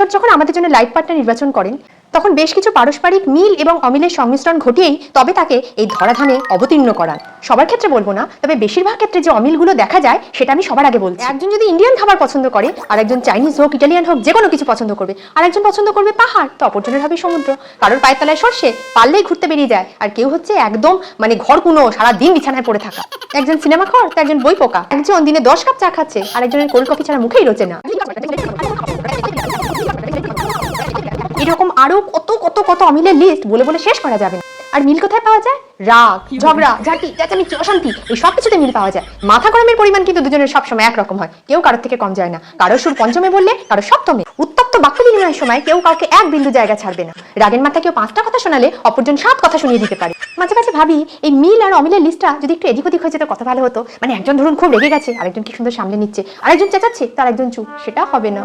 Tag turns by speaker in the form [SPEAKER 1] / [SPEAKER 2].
[SPEAKER 1] ঈশ্বর যখন আমাদের জন্য লাইফ পার্টনার নির্বাচন করেন, তখন বেশ কিছু পারস্পরিক মিল এবং অমিলের সংমিশ্রণ ঘটিয়েই তবে তাকে এই ধরাধামে অবতীর্ণ করান। সবার ক্ষেত্রে বলব না, তবে বেশিরভাগ ক্ষেত্রে যে অমিলগুলো দেখা যায়, সেটা আমি সবার আগে বলছি। একজন যদি ইন্ডিয়ান খাবার পছন্দ করে, আর একজন চাইনিজ হোক ইটালিয়ান হোক যে কোনো কিছু পছন্দ করবে, আর একজন পছন্দ করবে পাহাড়, তো অপরজনের হবে সমুদ্র। কারোর পায়ের তলায় সর্ষে, পারলেই ঘুরতে বেরিয়ে যায়, আর কেউ হচ্ছে একদম মানে ঘর কোনো সারা দিন বিছানায় পড়ে থাকা। একজন সিনেমা খর তো একজন বই পোকা। একজন দিনে দশ কাপ চা খাচ্ছে, আর একজনের কোল্ড কফি ছাড়া মুখেই রোচে না। এরকম আরও কত কত কত অমিলের লিস্ট বলে বলে শেষ করা যাবে না। আর মিল কোথায় পাওয়া যায়? রাগ ঝগড়া ঝাঁটি চেঁচামেচি অশান্তি এই সব কিছুতে মিল পাওয়া যায়। মাথা গরমের পরিমাণ কিন্তু দুজনের সবসময় একরকম হয়। কেউ কারোর থেকে কম যায় না। কারও সুর পঞ্চমে বললে কারও সপ্তমে। উত্তপ্ত বাক্য বিনিময়ের সময় কেউ কাউকে এক বিন্দু জায়গা ছাড়বে না। রাগের মাথায় কেউ পাঁচটা কথা শোনালে অপরজন সাত কথা শুনিয়ে দিতে পারে। মাঝে মাঝে ভাবি এই মিল আর অমিলের লিস্টটা যদি একটু এদিক ওদিক হয়ে যেত কত ভালো হতো। মানে একজন ধরুন খুব রেগে গেছে আরেকজন কি সুন্দর সামনে নিচ্ছে। আরেকজন চেঁচাচ্ছে তার একজন চুপ সেটা হবে না।